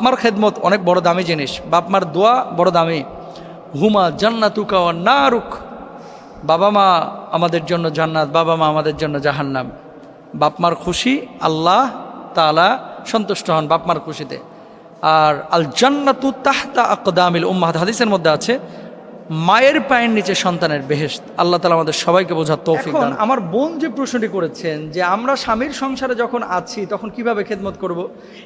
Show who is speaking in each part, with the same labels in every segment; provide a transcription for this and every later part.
Speaker 1: বাপমার খেদমত অনেক বড় দামি জিনিস। বাপমার দোয়া বড় দামি। হুমা জান্নাতুকা না রুখ বাবা মা আমাদের জন্য জান্নাত, বাবা মা আমাদের জন্য জাহান্নাম। বাপমার খুশি আল্লাহ তালা সন্তুষ্ট হন বাপমার খুশিতে। আর আল জান্নাতু তাহতা আকদামিল উম্মাহাদ হাদিসের মধ্যে আছে মায়ের পায়ের নিচে সন্তানের বেহেশত। আল্লাহ তালা আমাদের সবাইকে বোঝার তৌফিক দান। আমার বোন যে প্রশ্নটি করেছেন যে আমরা স্বামীর সংসারে যখন আছি তখন কীভাবে খেদমত করব।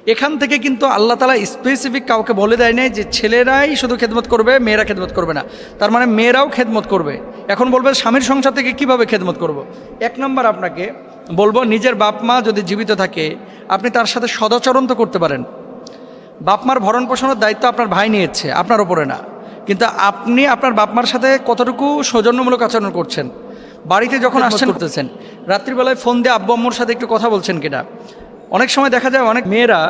Speaker 1: এখান থেকে কিন্তু আল্লাহ তালা স্পেসিফিক কাউকে বলে দেয় নাই যে ছেলেরাই শুধু খেদমত করবে মেয়েরা খেদমত করবে না। তার মানে মেয়েরাও খেদমত করবে। এখন বলবে স্বামীর সংসার থেকে কীভাবে খেদমত করব। এক নম্বর আপনাকে বলব নিজের বাপ মা যদি জীবিত থাকে আপনি তার সাথে সদাচরণ তো করতে পারেন। বাপমার ভরণ পোষণের দায়িত্ব আপনার ভাই নিয়েছে আপনার ওপরে না। কিন্তু আপনি আপনার বাপমার সাথে কতটুকু সৌজন্যমূলক আচরণ করছেন? বাড়িতে যখন আসছেন করতেছেন। রাত্রিবেলায় ফোন দিয়ে আব্বু আম্মুর সাথে একটু কথা বলছেন কিনা? অনেক সময় দেখা যায় অনেক মেয়েরা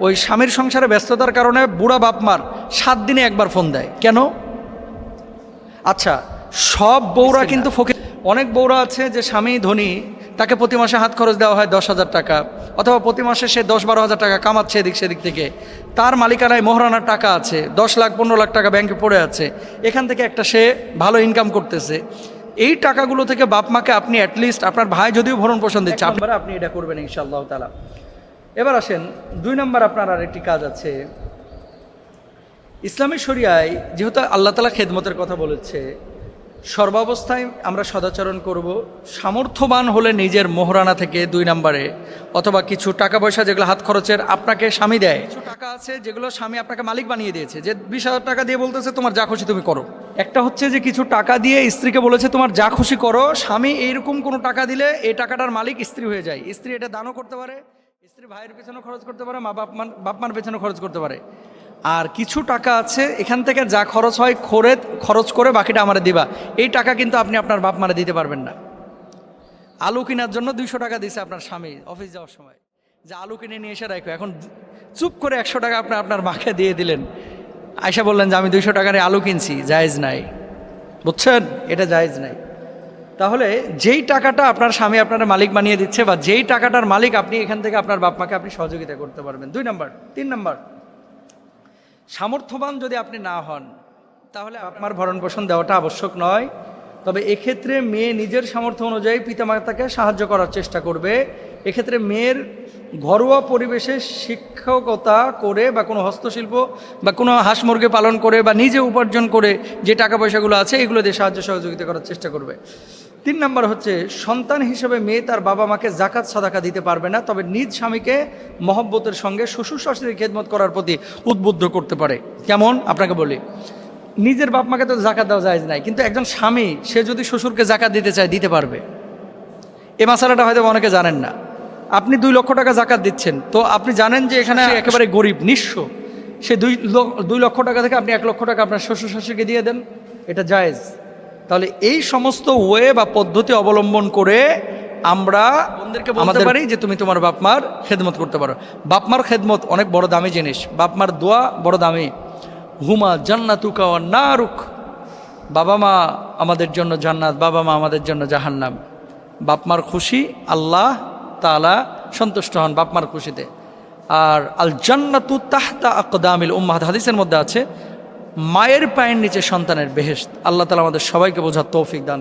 Speaker 1: ওই স্বামীর সংসারে ব্যস্ততার কারণে বুড়া বাপমার সাত দিনে একবার ফোন দেয়। কেন? আচ্ছা সব বউরা কিন্তু ফকির অনেক বউরা আছে যে স্বামী ধনী তাকে প্রতি মাসে হাত খরচ দেওয়া হয় দশ হাজার টাকা। অথবা প্রতি মাসে সে দশ বারো হাজার টাকা কামাচ্ছে এদিক সেদিক থেকে। তার মালিকানায় মোহরানার টাকা আছে দশ লাখ পনেরো লাখ টাকা ব্যাংকে পড়ে আছে। এখান থেকে একটা সে ভালো ইনকাম করতেছে। এই টাকাগুলো থেকে বাপ মাকে আপনি অ্যাটলিস্ট আপনার ভাই যদিও ভরণ পোষণ দিচ্ছে আপনারা আপনি এটা করবেন ইনশাআল্লাহ তালা এবার আসেন দুই নম্বর আপনার আর একটি কাজ আছে। ইসলামী শরিয়ায় যেহেতু আল্লাহ তালা খেদমতের কথা বলেছে সর্বাবস্থায় আমরা সদাচরণ করব সামর্থ্যবান হলে নিজের মোহরানা থেকে দুই নম্বরে, অথবা কিছু টাকা পয়সা যেগুলো হাত খরচের আপনাকে স্বামী দেয়। কিছু টাকা আছে যেগুলো স্বামী আপনাকে মালিক বানিয়ে দিয়েছে, যে বিশ হাজার টাকা দিয়ে বলতেছে, তোমার যা খুশি তুমি করো। একটা হচ্ছে যে কিছু টাকা দিয়ে স্ত্রীকে বলেছে, তোমার যা খুশি করো। স্বামী এইরকম কোনো টাকা দিলে এই টাকাটার মালিক স্ত্রী হয়ে যায়। স্ত্রী এটা দানও করতে পারে, স্ত্রী ভাইয়ের পেছনে খরচ করতে পারে মা বাপ মান- বাপ মার পেছনে খরচ করতে পারে। আর কিছু টাকা আছে, এখান থেকে যা খরচ হয় খরে খরচ করে বাকিটা আমারে দিবা। এই টাকা কিন্তু আপনি আপনার বাপ মারে দিতে পারবেন না। আলু কেনার জন্য দুইশো টাকা দিছে আপনার স্বামী অফিস যাওয়ার সময়। যে আলু কিনে নিয়ে এসে রাখো। এখন চুপ করে একশো টাকা আপনি আপনার মাকে দিয়ে দিলেন। আয়সা বললেন যে, আমি দুইশো টাকা নিয়ে আলু কিনছি, জায়েজ নাই। বুঝছেন? এটা জায়েজ নাই। তাহলে যেই টাকাটা আপনার স্বামী আপনার মালিক বানিয়ে দিচ্ছে বা যেই টাকাটার মালিক আপনি এখান থেকে আপনার বাপ মাকে আপনি সহযোগিতা করতে পারবেন। দুই নাম্বার, তিন নাম্বার। সামর্থ্যবান যদি আপনি না হন, তাহলে আপনার ভরণ পোষণ দেওয়াটা আবশ্যক নয়। তবে এক্ষেত্রে মেয়ে নিজের সামর্থ্য অনুযায়ী পিতামাতাকে সাহায্য করার চেষ্টা করবে। এক্ষেত্রে মেয়ের ঘরোয়া পরিবেশে শিক্ষকতা করে বা কোনো হস্তশিল্প বা কোনো হাঁস মুরগি পালন করে বা নিজে উপার্জন করে যে টাকা পয়সাগুলো আছে, এগুলো দিয়ে সাহায্য সহযোগিতা করার চেষ্টা করবে। তিন নম্বর হচ্ছে সন্তান হিসেবে মেয়ে তার বাবা মাকে জাকাত সাদাকা দিতে পারবে না তবে নিজ স্বামীকে মহব্বতের সঙ্গে শ্বশুর শাশুড়ির খেদমত করার প্রতি উদ্বুদ্ধ করতে পারে। কেমন? আপনাকে বলি। নিজের বাপ মাকে তো জাকাত দেওয়া যায় নাই কিন্তু একজন স্বামী সে যদি শ্বশুরকে জাকাত দিতে চায় দিতে পারবে। এ মশালাটা হয়তো অনেকে জানেন না। আপনি দুই লক্ষ টাকা জাকাত দিচ্ছেন তো আপনি জানেন যে এখানে একেবারে গরিব নিঃস্ব। সে দুই দুই লক্ষ টাকা থেকে আপনি এক লক্ষ টাকা আপনার শ্বশুর শাশুড়িকে দিয়ে দেন এটা জায়েজ। তাহলে এই সমস্ত ওয়ে বা পদ্ধতি অবলম্বন করে আমরা বলতে পারি যে তুমি তোমার বাপমার খেদমত করতে পারো। বাপমার খেদমত অনেক বড় দামি জিনিস। বাপমার দোয়া বড় দামি। হুমা জান্নাতুকা ও নারুক। বাবা মা আমাদের জন্য জান্নাত বাবা মা আমাদের জন্য জাহান্নাম। বাপমার খুশি আল্লাহ তালা সন্তুষ্ট হন বাপমার খুশিতে। আর আল জান্নাতু তাহতা আকদামিল উম্মাহাদ হাদিসের মধ্যে আছে মায়ের পায়ের নিচে সন্তানের বেহেস্ত আল্লাহ তালা আমাদের সবাইকে বোঝার তৌফিক দান